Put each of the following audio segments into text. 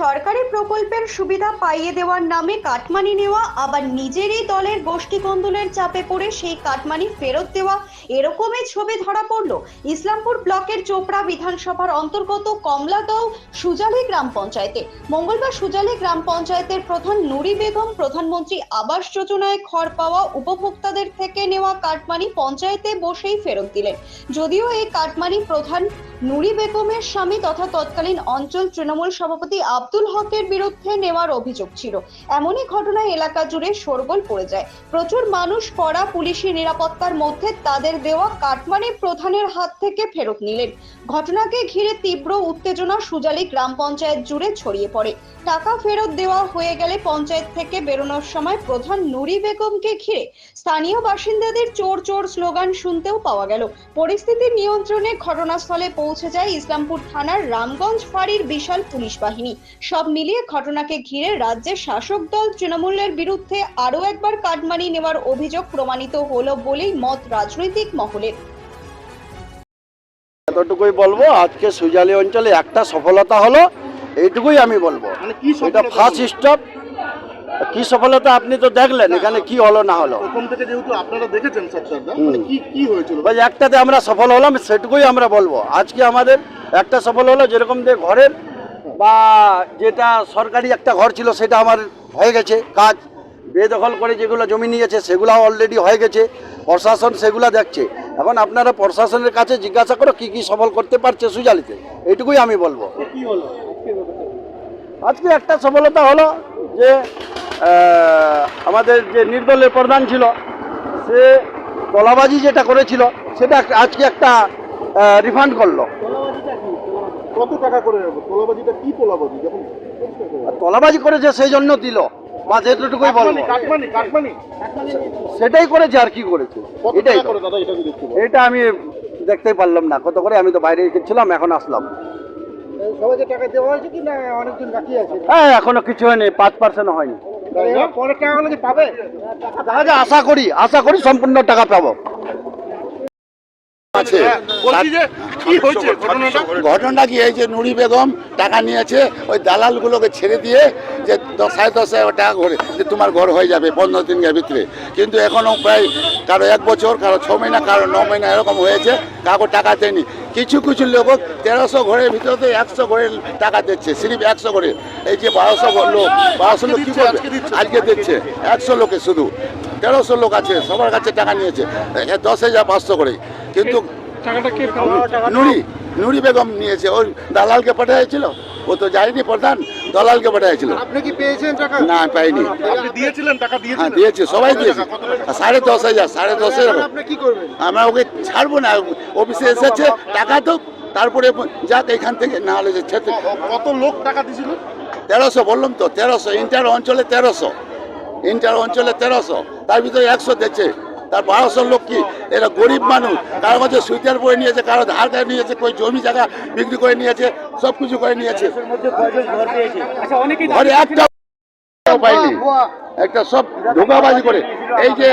সরকারি প্রকল্পের সুবিধা পাইয়ে দেওয়ার নামে কাটমানি নেওয়া, আবার নিজেরই দলের গোষ্ঠী কন্দলের চাপে পড়ে সেই কাটমানি ফেরত দেওয়া, এরকমই ছবি ধরা পড়ল ইসলামপুর ব্লকের চোপড়া বিধানসভার অন্তর্গত কমলাগাঁও সুজালি গ্রাম পঞ্চায়েতে। মঙ্গলবার সুজালি গ্রাম পঞ্চায়েতের প্রধান নুরি বেগম, প্রধানমন্ত্রী আবাস যোজনায় ঘর পাওয়া উপভোক্তাদের থেকে নেওয়া কাটমানি পঞ্চায়েতে বসেই ফেরত দিলেন। যদিও এই কাটমানি প্রধান নুরি বেগমের স্বামী তথা তৎকালীন অঞ্চল তৃণমূল সভাপতি আব্দুল হকের বিরুদ্ধে নেওয়ার অভিযোগ ছিল। এমনই ঘটনায় এলাকা জুড়ে শোরগোল পড়ে যায়। প্রচুর মানুষ কড়া পুলিশি নিরাপত্তার মধ্যে তাদের দেওয়া কাটমানি প্রধানের হাত থেকে ফেরত নিলেন। ঘটনাকে ঘিরে তীব্র উত্তেজনা সুজালি গ্রাম পঞ্চায়েত জুড়ে ছড়িয়ে পড়ে। টাকা ফেরত দেওয়া হয়ে গেলে পঞ্চায়েত থেকে বেরোনোর সময় প্রধান নুরি বেগমকে ঘিরে স্থানীয় বাসিন্দাদের চোর চোর স্লোগান শুনতেও পাওয়া গেল। পরিস্থিতি নিয়ন্ত্রণে ঘটনাস্থলে পৌঁছে যায় ইসলামপুর থানার রামগঞ্জ ফাঁড়ির বিশাল পুলিশ বাহিনী। সব মিলিয়ে ঘটনাকে ঘিরে রাজ্যের শাসক দল তৃণমূলের বিরুদ্ধে আরও একবার কাটমানি নেওয়ার অভিযোগ প্রমাণিত হলো বলেই মত রাজনৈতিক মহলের। এতটুকুই বলব আজকে সুজালি অঞ্চলে একটা সফলতা হলো এইটুকুই আমি বলব। মানে এটা ফার্স্ট স্টপ কি সফলতা আপনি তো দেখলেন এখানে কি হলো না হলো? প্রথম থেকে যেহেতু আপনারা দেখেছেন মানে কি কি হয়েছিল? ওই একটাতে আমরা সফল হলাম সেটুকুই আমরা বলব। আজকে আমাদের একটা সফল হলো যেরকম যে ঘরের বা যেটা সরকারি একটা ঘর ছিল সেটা আমার হয়ে গেছে কাজ। বেদখল করে যেগুলো জমি নিয়েছে সেগুলো অলরেডি হয়ে গেছে। প্রশাসন সেগুলো দেখছে। এখন আপনারা প্রশাসনের কাছে জিজ্ঞাসা করো কি কি সফল করতে পারছে সুজালিতে? এইটুকুই আমি বলব। কি হলো? আজকে একটা সফলতা হলো যে আমাদের যে নির্দলের প্রধান ছিল সে তলাবাজি যেটা করেছিল সেটা আজকে একটা রিফান্ড করল। কত টাকা করে তোলাবাজিটা কি তোলাবাজি? যখন আর তলাবাজি করেছে সেই জন্য দিল। বা যেটুকুই বলব। সেটাই করেছে আর কি করেছে। এটাই এটা আমি দেখতেই পারলাম না। কত করে? আমি তো বাইরে ছিলাম এখন আসলাম। সবাইকে টাকা দেওয়া হয়েছে কি না অনেকজন বাকি আছে? হ্যাঁ এখনও কিছু হয়নি পাঁচ পার্সেন্ট হয়নি। পরের টাকা কি পাবে? আশা করি আশা করি সম্পূর্ণ টাকা পাবো। আছে। বলছি যে কি হয়েছে ঘটনাটা? কি যে নুরি বেগম টাকা নিয়েছে ওই দালালগুলোকে ছেড়ে দিয়ে যে দশ সাড়ে দশ হাজার টাকা করে যে তোমার ঘর হয়ে যাবে পনেরো দিনের ভিতরে। কিন্তু এখনও প্রায় কারও এক বছর কারও ছ মহিনা কারও ন মহিনা এরকম হয়েছে কাউকে টাকা দেয়নি। কিছু কিছু লোক তেরোশো ঘরের ভিতরে একশো ঘরের টাকা দিচ্ছে সিরিফ একশো করে এই যে বারোশো ঘর লোক বারোশো লোক কি করবে? আজকে দিচ্ছে। একশো লোকে শুধু। তেরোশো লোক আছে সবার কাছে টাকা নিয়েছে। দশ হাজার পাঁচশো করে। কিন্তু নুরি নুরি বেগম নিয়েছে। ওই দালালকে পাঠিয়েছিল ও তো যায়নি প্রধান দালালকে পাঠিয়েছিল আপনি কি পেয়েছেন টাকা? না পাইনি। আপনি দিয়েছিলেন টাকা হ্যাঁ দিয়েছিলেন দিয়েছে সবাই দিয়েছে? সাড়ে দশ হাজার সাড়ে দশ হাজার। আপনি কি করবেন? আমরা ওকে ছাড়বো না অফিসে এসেছে টাকা তো তারপরে যাক এখান থেকে না হলে যে ছেড়ে- কত লোক টাকা দিছিল তেরোশো বললাম তো তেরোশো ইন্টার অঞ্চলে তেরোশো। ইন্টার অঞ্চলে তেরোশো তার ভিতরে একশো দিচ্ছে তার বারোশো লোক কি? এরা গরিব মানুষ। কারও কাছে সুইটার পরে নিয়েছে কারও ধার করে নিয়েছে কই জমি জায়গা বিক্রি করে নিয়েছে সব কিছু করে নিয়েছে। ঘরে একটা পাইনি। একটা সব ধোকাবাজি করে। এই যে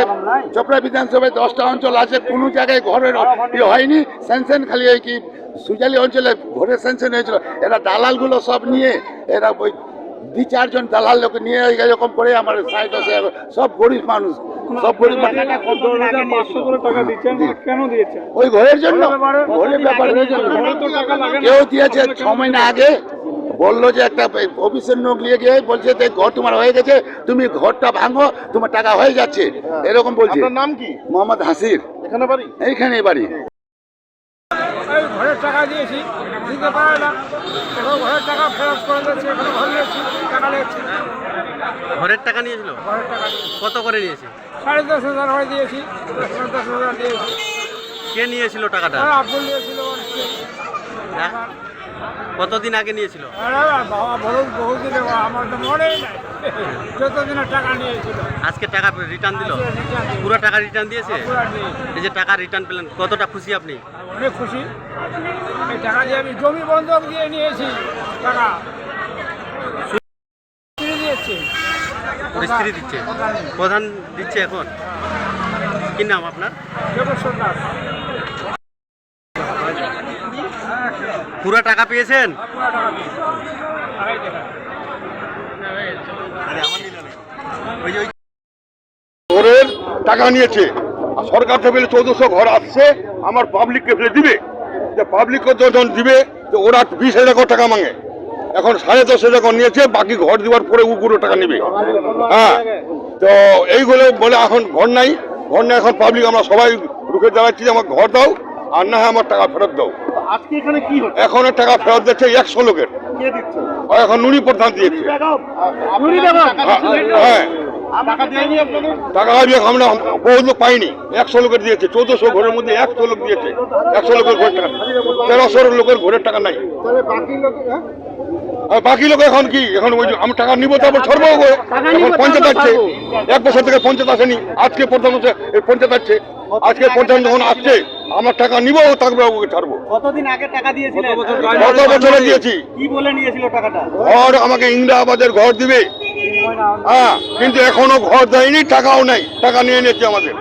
চোপড়া বিধানসভায় দশটা অঞ্চল আছে কোনো জায়গায় ঘরের ইয়ে হয়নি। স্যাংশন খালি এই কি সুজালি অঞ্চলে ঘরের স্যাংশন হয়েছিল। এরা দালালগুলো সব নিয়ে এরা ওই দুই চারজন দালাল লোক নিয়ে এরকম করে আমার সাইড আছে সব গরিব মানুষ সব গরিব ওই ঘরের জন্য ঘরের ব্যাপারে কেউ দিয়েছে ছ মহিনা আগে বলল যে একটা অফিসের লোক নিয়ে গিয়ে বলছে যে ঘর তোমার হয়ে গেছে তুমি ঘরটা ভাঙো তোমার টাকা হয়ে যাচ্ছে। এরকম বলছে। নাম কি? মোহাম্মদ হাসির। এখানে বাড়ি? এইখানে বাড়ি। ঘরের টাকা দিয়েছি। দিতে পারে না এখন ঘরের টাকা ফেরত করে দিয়েছি এখানে ঘর নিয়েছি টাকা নিয়েছি ঘরের টাকা নিয়েছিল ঘরের টাকা কত করে নিয়েছি সাড়ে দশ হাজার হয়ে দিয়েছি দশ হাজার দিয়েছি কে নিয়েছিল টাকাটা আর আব্দুল। হ্যাঁ? কতদিন আগে নিয়েছিল? বাবা বলুন বহুদিন আমার তো মনেই নাই। যতদিনের টাকা নিয়েছিল। আজকে টাকা রিটার্ন দিল? পুরো টাকা রিটার্ন দিয়েছে? এই যে টাকা রিটার্ন পেলেন কতটা খুশি আপনি? অনেক খুশি। এই টাকা দিয়ে আমি জমি বন্ধক দিয়ে নিয়েছি টাকা। স্ত্রী দিচ্ছে? প্রধান। দিচ্ছে এখন? কি নাম আপনার? যোগেশ্বর দাস। পুরো টাকা পেয়েছেন? ঘরের টাকা নিয়েছে। সরকার থেকে চৌদ্দশো ঘর আসছে আমার পাবলিককে ফেলে দিবে। যে পাবলিককে যখন দিবে তো ওরা বিশ হাজার টাকা মাঙে। এখন সাড়ে দশ হাজার নিয়েছে বাকি ঘর দেওয়ার পরে উগুরো টাকা নেবে। হ্যাঁ তো এইগুলো বলে এখন ঘর নাই। ঘর নাই এখন পাবলিক আমরা সবাই রুখে দাঁড়াচ্ছি আমার ঘর দাও। আর না হয় আমার টাকা ফেরত দাও। আজকে এখানে কি হচ্ছে? এখন টাকা ফেরত দিচ্ছে একশো লোকের। কে দিচ্ছে? এখন নুনি প্রধান দিয়েছে। বেগম। হ্যাঁ টাকা দেয়নি আপনাদের? টাকা আগে আমরা বহু লোক পাইনি। একশো লোকের দিয়েছে। চোদ্দশো ঘরের মধ্যে একশো লোক দিয়েছে। একশো লোকের ঘরের টাকা। তেরোশো লোকের ঘরের টাকা নাই। বাকি লোক হ্যাঁ? আর বাকি লোক এখন কি? এখন ওই আমি টাকা নিবো তারপর ছাড়বো এখন পঞ্চায়েত আসছে। এক বছর থেকে পঞ্চায়েত আসেনি। আজকে প্রধান হচ্ছে এই পঞ্চায়েত আসছে। আজকে প্রধান যখন আসছে আমার টাকা নিবো তারপরে ওকে ছাড়বো। কতদিন আগে টাকা দিয়েছিলেন? বছরে দিয়েছি। কি বলে নিয়েছিল টাকাটা? ঘর আমাকে ইন্দিরাবাদের ঘর দিবে। হ্যাঁ কিন্তু এখনও ঘর দেয়নি টাকাও নাই। টাকা নিয়ে নিয়েছে আমাদের।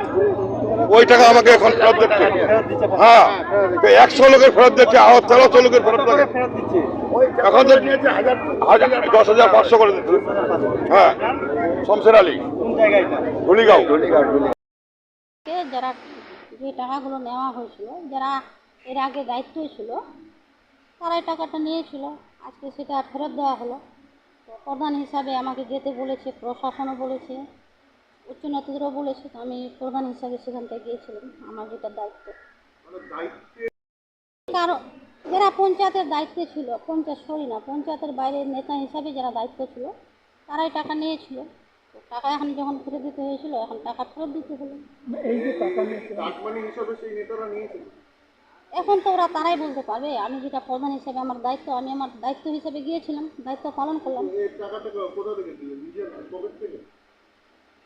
ওই টাকা আমাকে এখন ফেরত দিচ্ছে। হ্যাঁ একশো লোকের ফেরত দিচ্ছে আর তেরোশো লোকের ফেরত দিচ্ছে। এখন তো দশ হাজার পাঁচশো করে দিচ্ছে। হ্যাঁ শমশের আলী কোন জায়গায় এটা? ধুলিগাঁও। কে যারা যে টাকাগুলো নেওয়া হয়েছিল যারা এর আগে দায়িত্ব ছিল তারাই টাকাটা নিয়েছিল। আজকে সেটা ফেরত দেওয়া হলো। তো প্রধান হিসাবে আমাকে যেতে বলেছে প্রশাসনও বলেছে উচ্চ নেতৃত্বও বলেছে তো আমি প্রধান হিসাবে সেখানটা গিয়েছিলাম আমার যেটা দায়িত্ব। কারণ যারা পঞ্চায়েতের দায়িত্বে ছিল পঞ্চায়েত সরি না পঞ্চায়েতের বাইরে নেতা হিসাবে যারা দায়িত্ব ছিল তারাই টাকা নিয়েছিল। তো টাকা এখন যখন ফেরত দিতে হয়েছিল এখন টাকা ফেরত দিতে হলো। এখন তো ওরা তারাই বলতে পারবে। আমি যেটা প্রধান হিসেবে আমার দায়িত্ব আমি আমার দায়িত্ব হিসেবে গিয়েছিলাম দায়িত্ব পালন করলাম।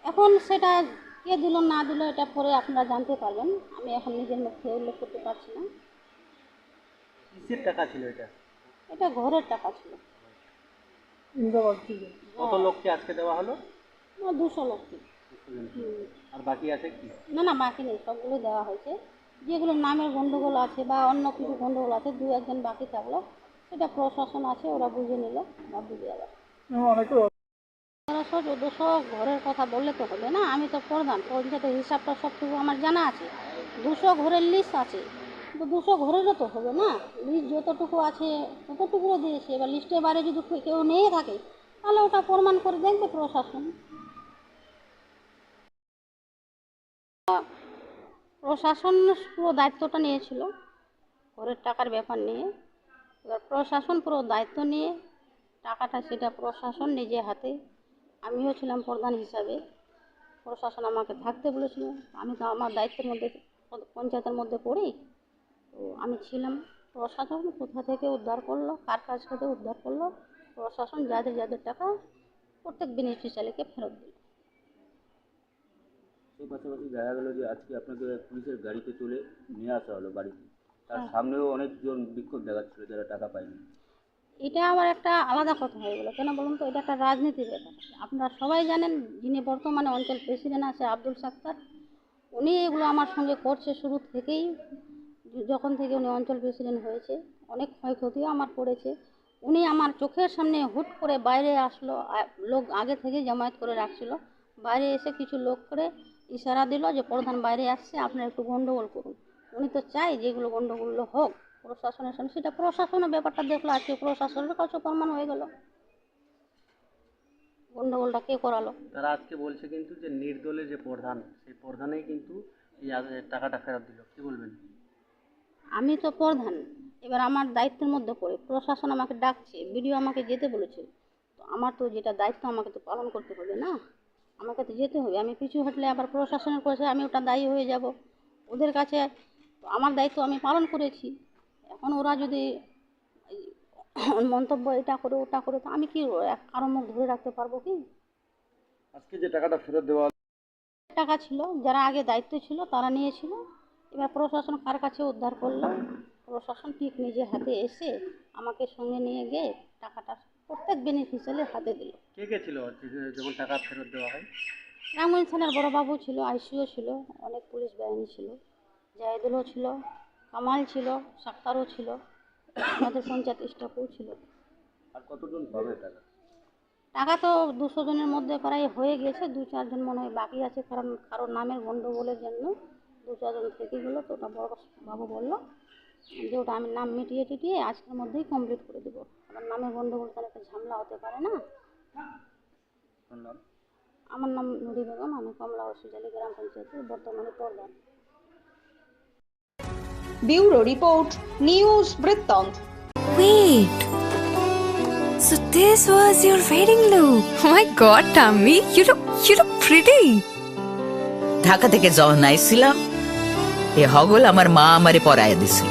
এখন সেটা কে দিল না দিল এটা পরে আপনারা জানতে পারবেন। আমি এখন নিজের মুখে উল্লেখ করতে পারছি না। কিসের টাকা ছিল এটা? এটা ঘরের টাকা ছিল। কত লোককে আজকে দেওয়া হলো? দুশো লোককে আর বাকি আছে কি? না না বাকি নেই সবগুলো দেওয়া হয়েছে। যেগুলো নামের গণ্ডগোল আছে বা অন্য কিছু গণ্ডগোল আছে দু একজন বাকি থাকল। সেটা প্রশাসন আছে ওরা বুঝে নিল বা বুঝে যাবে। তেরোশো চোদ্দোশো ঘরের কথা বললে তো হবে না আমি তো প্রধান পঞ্চায়েতের হিসাবটা সবটুকু আমার জানা আছে। দুশো ঘরের লিস্ট আছে তো দুশো ঘরেরও তো হবে না। লিস্ট যতটুকু আছে ততটুকুও দিয়েছে। এবার লিস্টের বাইরে যদি কেউ নিয়ে থাকে তাহলে ওটা প্রমাণ করে দেখবে প্রশাসন। প্রশাসন পুরো দায়িত্বটা নিয়েছিল, ঘরের টাকার ব্যাপার নিয়ে। এবার প্রশাসন পুরো দায়িত্ব নিয়ে টাকাটা সেটা প্রশাসন নিজে হাতে, আমিও ছিলাম প্রধান হিসাবে। প্রশাসন আমাকে থাকতে বলেছিল, আমি তো আমার দায়িত্বের মধ্যে, পঞ্চায়েতের মধ্যে পড়ি, তো আমি ছিলাম। প্রশাসন কোথা থেকে উদ্ধার করল, কার কাছ থেকে উদ্ধার করল, প্রশাসন যাদের যাদের টাকা, প্রত্যেক বেনিফিশিয়ারিকে ফেরত দিল। সেই পাশাপাশি দেখা গেল যে আজকে আপনাকে পুলিশের গাড়িতে তুলে নিয়ে আসা হলো বাড়িতে। তার সামনেও অনেকজন বিক্ষোভ দেখাচ্ছিল যারা টাকা পায়নি। এটা আবার একটা আলাদা কথা হয়ে গেলো। কেন বলুন তো এটা একটা রাজনীতির ব্যাপার। আপনারা সবাই জানেন যিনি বর্তমানে অঞ্চল প্রেসিডেন্ট আছে আব্দুল সাত্তার উনি এগুলো আমার সঙ্গে করছে শুরু থেকেই। যখন থেকে উনি অঞ্চল প্রেসিডেন্ট হয়েছে অনেক ক্ষয়ক্ষতিও আমার পড়েছে উনি আমার চোখের সামনে হুট করে বাইরে আসলো লোক আগে থেকে জামায়াত করে রাখছিল। বাইরে এসে কিছু লোক করে ইশারা দিল যে প্রধান বাইরে আসছে আপনারা একটু গন্ডগোল করুন। উনি তো চাই যেগুলো গন্ডগোল হোক প্রশাসনের সামনে সেটা প্রশাসনের ব্যাপারটা দেখল আজকে প্রশাসনের কাছে প্রমাণ হয়ে গেল। গন্ডগোলটা কে করালো? তারা আজকে বলছে কিন্তু যে নির্দলের যে প্রধান সেই প্রধানেই কিন্তু এই টাকাটা ফেরত দিল। কি বলবেন? আমি তো প্রধান। এবার আমার দায়িত্বের মধ্যে পড়ে। প্রশাসন আমাকে ডাকছে বিডিও আমাকে যেতে বলেছে। তো আমার তো যেটা দায়িত্ব আমাকে তো পালন করতে হবে না? আমাকে তো যেতে হবে। আমি পিছু হটলে আবার প্রশাসনের কাছে আমি ওটা দায়ী হয়ে যাব। ওদের কাছে আমার দায়িত্ব আমি পালন করেছি। এখন ওরা যদি মন্তব্য এটা করে ওটা করে তো আমি কি এক কারও মুখ ধরে রাখতে পারব কি? আজকে যে টাকাটা ফেরত দেওয়া টাকা ছিল যারা আগে দায়িত্ব ছিল তারা নিয়েছিল। এবার প্রশাসন কার কাছে উদ্ধার করল? প্রশাসন ঠিক নিজের হাতে এসে আমাকে সঙ্গে নিয়ে গিয়ে টাকাটা প্রত্যেক বেনিফিশিয়ারির হাতে দিল। কে কে ছিল? যখন টাকা ফেরত দেওয়া হয়। রামগঞ্জ থানার বড়বাবু ছিল আইসিও ছিল অনেক পুলিশ বাহিনী ছিল জাহিদুলও ছিল কামাল ছিল সাক্তারও ছিল আমাদের পঞ্চায়েত স্টাফও ছিল। আর কতজন পাবে টাকা? টাকা তো দুশো জনের মধ্যে প্রায় হয়ে গেছে দু চারজন মনে হয় বাকি আছে কারণ কারোর নামের গণ্ডগোলের জন্য দু চারজন থেকে গেলো তো ওটা বড় বাবু বলল। যে ওটা আমি নাম মিটিয়ে টিটিয়ে আজকের মধ্যেই কমপ্লিট করে দেবো আমার নামের গণ্ডগোল তাহলে একটা ঝামেলা হতে পারে না আমার নাম নুরি বেগম আমি কমলা হসপিটালি গ্রাম পঞ্চায়েতের বর্তমানে প্রধান ব্যুরো রিপোর্ট নিউজ বৃত্তান্ত Wait. So this was your wedding look. Oh my god, Tammy, you look you look pretty. Dhaka থেকে যখন আইছিলাম এ হগল আমার মা আমারে পরায় দিছিল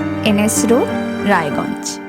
N S road Raiganj.